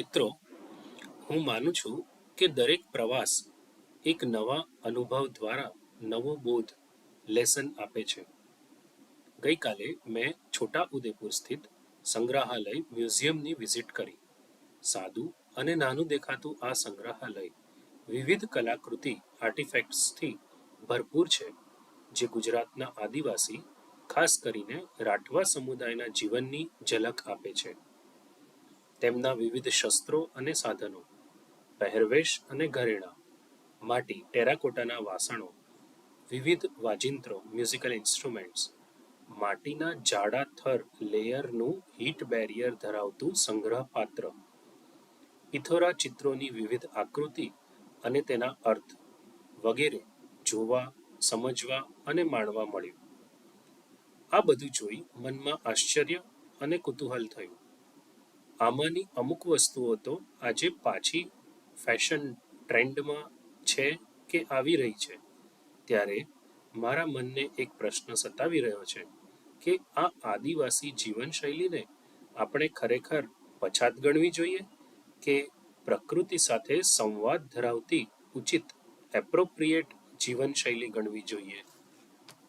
મિત્રો, હું માનું છું કે દરેક પ્રવાસ એક નવા અનુભવ દ્વારા નવો બોધ, લેસન આપે છે. ગઈકાલે મેં છોટા ઉદેપુર સ્થિત સંગ્રહાલય મ્યુઝિયમની વિઝિટ કરી. સાદું અને નાનું દેખાતું આ સંગ્રહાલય વિવિધ કલાકૃતિ આર્ટિફેક્ટ્સથી ભરપૂર છે, જે ગુજરાતના આદિવાસી, ખાસ કરીને રાઠવા સમુદાયના જીવનની ઝલક આપે છે. તેમના વિવિધ શસ્ત્રો અને સાધનો, પહેરવેશ અને ઘરેણાં, માટી, ટેરાકોટાના વાસણો, વિવિધ વાજિંત્રો મ્યુઝિકલ ઇન્સ્ટ્રુમેન્ટ્સ માટીના જાડા થર લેયરનું હીટ બેરિયર ધરાવતું સંગ્રહ પાત્ર પિથોરા ચિત્રોની વિવિધ આકૃતિ અને તેના અર્થ વગેરે જોવા, સમજવા અને માણવા મળ્યું. આ બધું જોઈ મનમાં આશ્ચર્ય અને કુતૂહલ થયું. આમાંની અમુક વસ્તુઓ તો આજે પાછી ફેશન ટ્રેન્ડમાં છે કે આવી રહી છે? ત્યારે મારા મનને એક પ્રશ્ન સતાવી રહ્યો છે કે આ આદિવાસી જીવનશૈલીને આપણે ખરેખર પછાત ગણવી જોઈએ કે પ્રકૃતિ સાથે સંવાદ ધરાવતી ઉચિત એપ્રોપ્રિએટ જીવનશૈલી ગણવી જોઈએ?